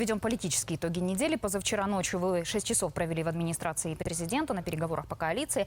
Ведем политические итоги недели. Позавчера ночью вы 6 часов провели в администрации президента на переговорах по коалиции.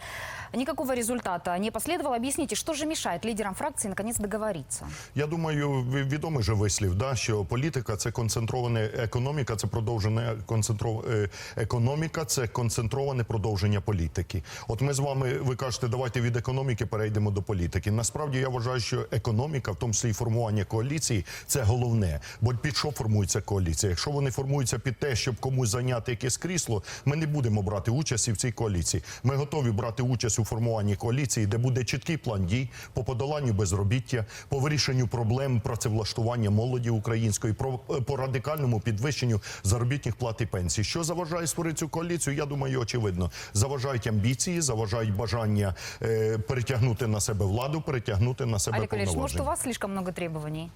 Никакого результата не последовало. Объясните, что же мешает лидерам фракции наконец договориться? Я думаю, ві- відомий же вислів, да, що політика це концентрована економіка, це продовжена концентров... е, економіка, це концентроване продовження політики. От ми з вами, ви кажете, давайте від економіки перейдемо до політики. Насправді я вважаю, що економіка, в тому числі і формування коаліції, це головне. Бо під що формується коаліція? Якщо вони формуються під те, щоб комусь зайняти якесь крісло, ми не будемо брати участь і в цій коаліції. Ми готові брати участь у формуванні коаліції, де буде чіткий план дій по подоланню безробіття, по вирішенню проблем працевлаштування молоді української, про по радикальному підвищенню заробітних плат і пенсій. Що заважає створити цю коаліцію? Я думаю, очевидно. Заважають амбіції, заважають бажання е, перетягнути на себе владу, перетягнути на себе Олег Валерьевич, может, у вас слишком много требований?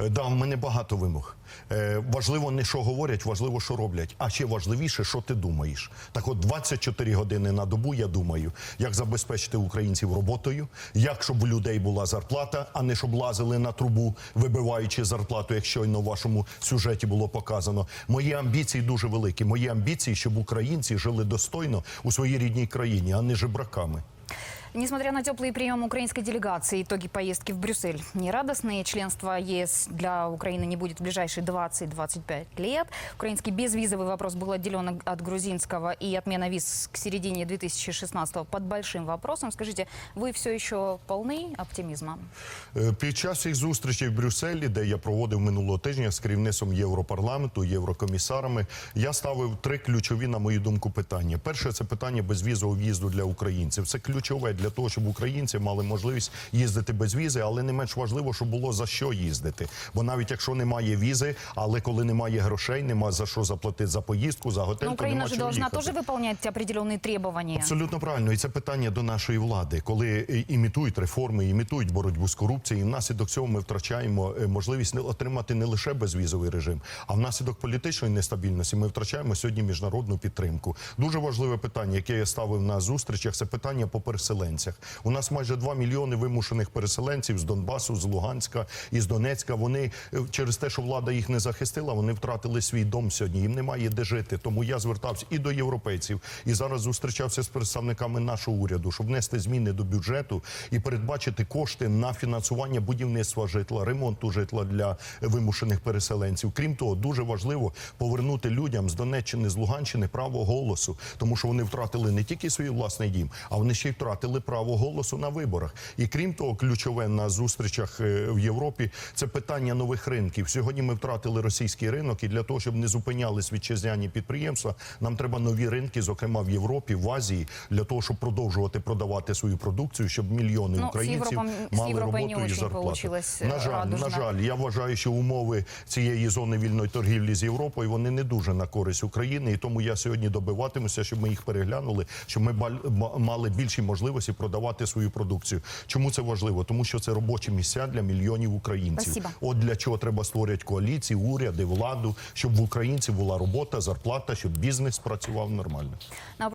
Е, Да, в мене багато вимог. Е, важливо не що говорять, важливо, що роблять. А ще важливіше, що ти думаєш. Так от 24 години на добу я думаю, як забезпечити українців роботою, як щоб у людей була зарплата, а не щоб лазили на трубу, вибиваючи зарплату, як щойно в вашому сюжеті було показано. Мої амбіції дуже великі. Мої амбіції, щоб українці жили достойно у своїй рідній країні, а не жебраками. Несмотря на теплый прием украинской делегации, итоги поездки в Брюссель нерадостные. Членство ЕС для Украины не будет в ближайшие 20-25 лет. Украинский безвизовый вопрос был отделен от грузинского и отмена виз к середине 2016 под большим вопросом. Скажите, вы все еще полны оптимизма? Е, Під час цих зустрічей в Брюсселі, де я проводив минулого тижня з керівництвом Європарламенту, єврокомісарами, я ставив три ключові, на мою думку, питання. Перше це питання безвізового в'їзду для українців. Це ключове для того, щоб українці мали можливість їздити без візи, але не менш важливо, щоб було за що їздити. Бо навіть якщо немає візи, але коли немає грошей, нема за що заплатити за поїздку, за готель, Но то Украина нема должна їхати. тоже выполнять определенные. Абсолютно правильно, і це питання до нашої влади, коли е, імітують реформи, імітують боротьбу з корупцією. І внаслідок цього ми втрачаємо е, можливість отримати не лише безвізовий режим, а внаслідок політичної нестабільності ми втрачаємо сьогодні міжнародну підтримку. Дуже важливе питання, яке я ставив на зустрічах, це питання по переселенцях. У нас майже 2 мільйони вимушених переселенців з Донбасу, з Луганська і з Донецька. Вони е, через те, що влада їх не захистила, вони втратили свій дом сьогодні. Їм немає де жити. Тому я звертався і до європейців, і зараз зустрічався з представниками нашого уряду, щоб внести зміни до бюджету і передбачити кошти на фінансування будівництва житла, ремонту житла для вимушених переселенців. Крім того, дуже важливо повернути людям з Донеччини, з Луганщини право голосу, тому що вони втратили не тільки свій власний дім, а вони ще й втратили право голосу на виборах. І крім того, ключове на зустрічах е, в Європі це питання нових ринків. Сьогодні ми втратили російський ринок, і для того, щоб не зупинялись вітчизняні підприємства, нам треба нові ринки, зокрема в Європі, в Азії, для того, щоб продовжувати продавати свою продукцію, щоб мільйони Ну, українців Європом- мали роботу і зарплату. На жаль, радужно. на жаль, я вважаю, що умови цієї зони вільної торгівлі з Європою вони не дуже на користь України, і тому я сьогодні добиватимуся, щоб ми їх переглянули, щоб ми мали більші можливості продавати свою продукцію. Чому це важливо? Тому що це робочі місця для мільйонів українців. Спасибо. От для чого треба створювати коаліції, уряди, владу, щоб в українців була робота, зарплата, щоб бізнес працював нормально.